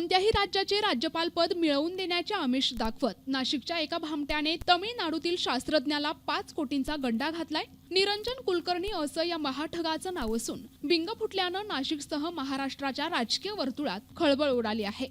कोणत्याही राज्याचे राज्यपाल पद मिळवून देण्याचे आमिष दाखवत. नाशिकच्या एका भामट्याने तमिळनाडूतील शास्त्रज्ञाला पाच कोटींचा गंडा घातलाय. निरंजन कुलकर्णी असं या महाठगाचं नाव असून बिंग फुटल्यानं नाशिकसह महाराष्ट्राच्या राजकीय वर्तुळात खळबळ उडाली आहे.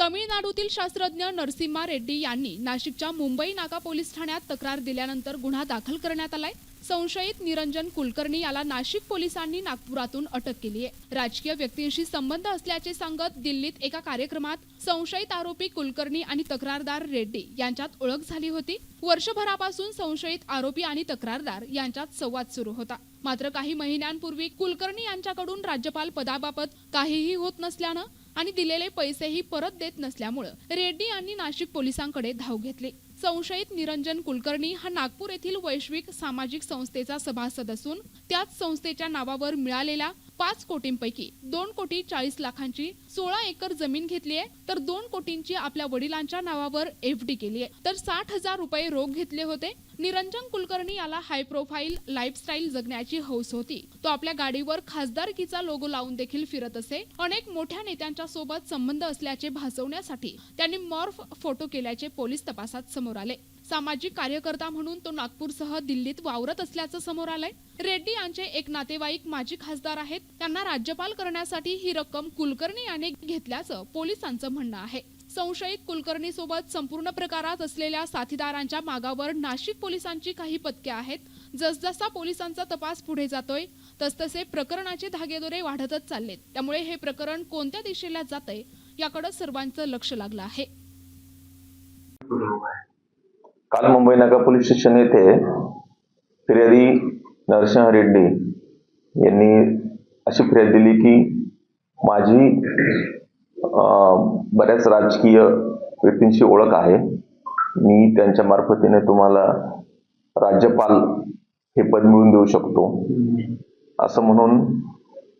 तमिळनाडूतील शास्त्रज्ञ नरसिम्हा रेड्डी यांनी नाशिकच्या मुंबई नाका पोलीस ठाण्यात तक्रार दिल्यानंतर गुन्हा दाखल करण्यात आलाय. संशयित निरंजन कुलकर्णी याला नाशिक पोलिसांनी नागपुरातून अटक केली आहे. राजकीय व्यक्तींशी संबंध असल्याचे सांगत दिल्लीत एका कार्यक्रमात संशयित आरोपी कुलकर्णी आणि तक्रारदार रेड्डी यांच्यात ओळख झाली होती. वर्षभरापासून संशयित आरोपी आणि तक्रारदार यांच्यात संवाद सुरू होता. मात्र काही महिन्यांपूर्वी कुलकर्णी यांच्याकडून राज्यपाल पदाबाबत काहीही होत नसल्यानं आणि दिलेले पैसेही परत देत नसल्यामुळं रेड्डी यांनी नाशिक पोलिसांकडे धाव घेतली. संशयित निरंजन कुलकर्णी हा नागपूर येथील वैश्विक सामाजिक संस्थेचा सभासद असून त्याच संस्थेच्या नावावर मिळालेल्या पाच कोटींपैकी दोन कोटी चाळीस लाखांची सोळा एकर जमीन घेतली आहे. तर दोन कोटींची आपल्या वडिलांच्या नावावर एफ डी केली आहे. तर साठ हजार रुपये रोख घेतले होते. निरंजन कुलकर्णी याला हाय प्रोफाईल लाईफस्टाईल जगण्याची हौस होती. तो आपल्या गाडीवर खासदारकीचा लोगो लावून देखील फिरत असे. अनेक मोठ्या नेत्यांच्या सोबत संबंध असल्याचे भासवण्यासाठी त्यांनी मॉर्फ फोटो केल्याचे पोलीस तपासात समोर आले. सामाजिक कार्यकर्ता म्हणून तो नागपूरसह दिल्लीत वावरत असल्याचं समोर आलंय. रेड्डी यांचे एक नातेवाईक माजी खासदार आहेत. त्यांना राज्यपाल करण्यासाठी ही रक्कम कुलकर्णी याने घेतल्याचं पोलिसांचं म्हणणं आहे. संशयित कुलकर्णी सोबत संपूर्ण प्रकारात असलेल्या साथीदारांच्या मागावर नाशिक पोलिसांची काही पथके आहेत. जसजसा पोलिसांचा तपास पुढे जातोय तसतसे प्रकरणाचे धागेदोरे वाढतच चाललेत. त्यामुळे हे प्रकरण कोणत्या दिशेला जातंय याकडे सर्वांचं लक्ष लागलं आहे. काल मुंबई नाका पोलीस स्टेशन येथे फिर्यादी नरसिंह रेड्डी यांनी अशी फिर्याद दिली की माझी बऱ्याच राजकीय व्यक्तींशी ओळख आहे. मी त्यांच्या मार्फतीने तुम्हाला राज्यपाल हे पद मिळवून देऊ शकतो. असं म्हणून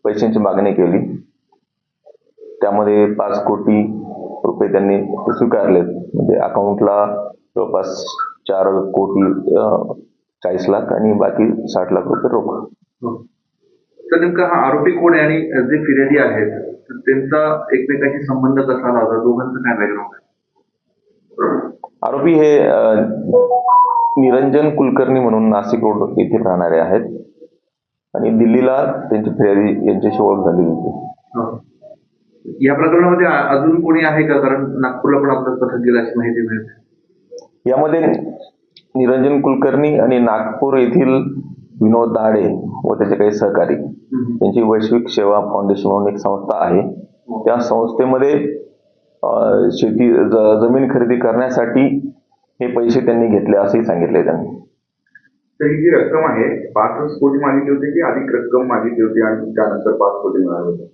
पैशांची मागणी केली. त्यामध्ये पाच कोटी रुपये त्यांनी स्वीकारलेत. म्हणजे अकाउंटला जवळपास चार कोटी चाळीस लाख आणि बाकी साठ लाख रुपये रोख. तर नेमका हा आरोपी कोण आहे आणि जे फिर्यादी आहेत तर त्यांचा एकमेकांशी संबंध कसा होता दोघांचं काय बॅकग्राऊंड आहे? आरोपी हे निरंजन कुलकर्णी म्हणून नाशिक रोड येथे राहणारे आहेत. आणि दिल्लीला त्यांची फिर्यादी यांच्याशी ओळख झाली होती. हो. या प्रकरणामध्ये अजून कोणी आहे का? कारण नागपूरला पण आपलं पथक गेलं अशी माहिती मिळते. यामध्ये निरंजन कुलकर्णी आणि नागपूर येथील विनोद दहाडे व त्याचे काही सहकारी. यांची वैश्विक सेवा फाउंडेशन म्हणून एक संस्था आहे. त्या संस्थेमध्ये शेती जमीन खरेदी करण्यासाठी हे पैसे त्यांनी घेतले असंही सांगितले त्यांनी. ही जी रक्कम आहे पाचच कोटी मागितली होती की अधिक रक्कम मागितली होती आणि त्यानंतर पाच कोटी मिळाले होते?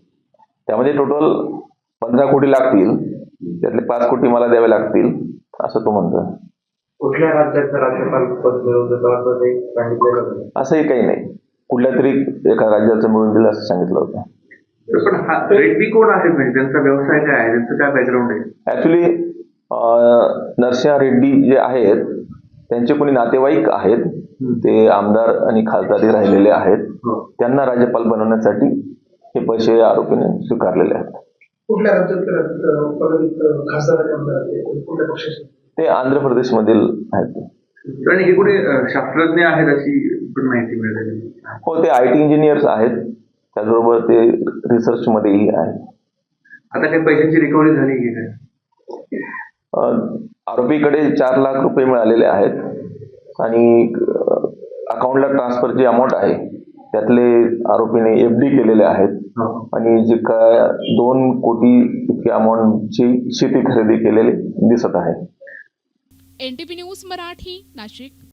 त्यामध्ये टोटल पंधरा कोटी लागतील. त्यातले पाच कोटी मला द्यावे लागतील असं तो म्हणतो कुठल्या राज्याचं राज्यपाल पद मिळवलं असं ते सांगितलेलं असंही काही नाही. कुठल्या तरी एका राज्याचं मिळून दिलं असं सांगितलं होतं. पण हा रेड्डी कोण आहेत म्हणजे? त्यांचा व्यवसाय काय आहे? त्यांचं काय बॅकग्राऊंड आहे? ऍक्च्युली नरसिंह रेड्डी जे आहेत त्यांचे कोणी नातेवाईक आहेत. ते आमदार आणि खासदारी राहिलेले आहेत. हो. त्यांना राज्यपाल बनवण्यासाठी हे पैसे आरोपीने स्वीकारलेले आहेत. कुठल्या राज्यात खासदार कुठल्या पक्षाचे? ते आंध्र प्रदेशमधील आहेत. आणि हे अ, शास्त्रज्ञ आहेत अशी पण माहिती मिळालेली हो ते आय टी इंजिनियर्स आहेत. त्याचबरोबर ते रिसर्च मध्येही आहेत. आता काही पैशांची रिकव्हरी झाली की? काय आरोपीकडे चार लाख रुपये मिळालेले आहेत. आणि अकाउंटला ट्रान्सफर जी अमाऊंट आहे त्यातले आरोपीने एफ डी केलेले आहेत. आणि जे काय दोन कोटी इतकी अमाऊंटची शेती खरेदी केलेली दिसत आहे. NTP news Marathi Nashik.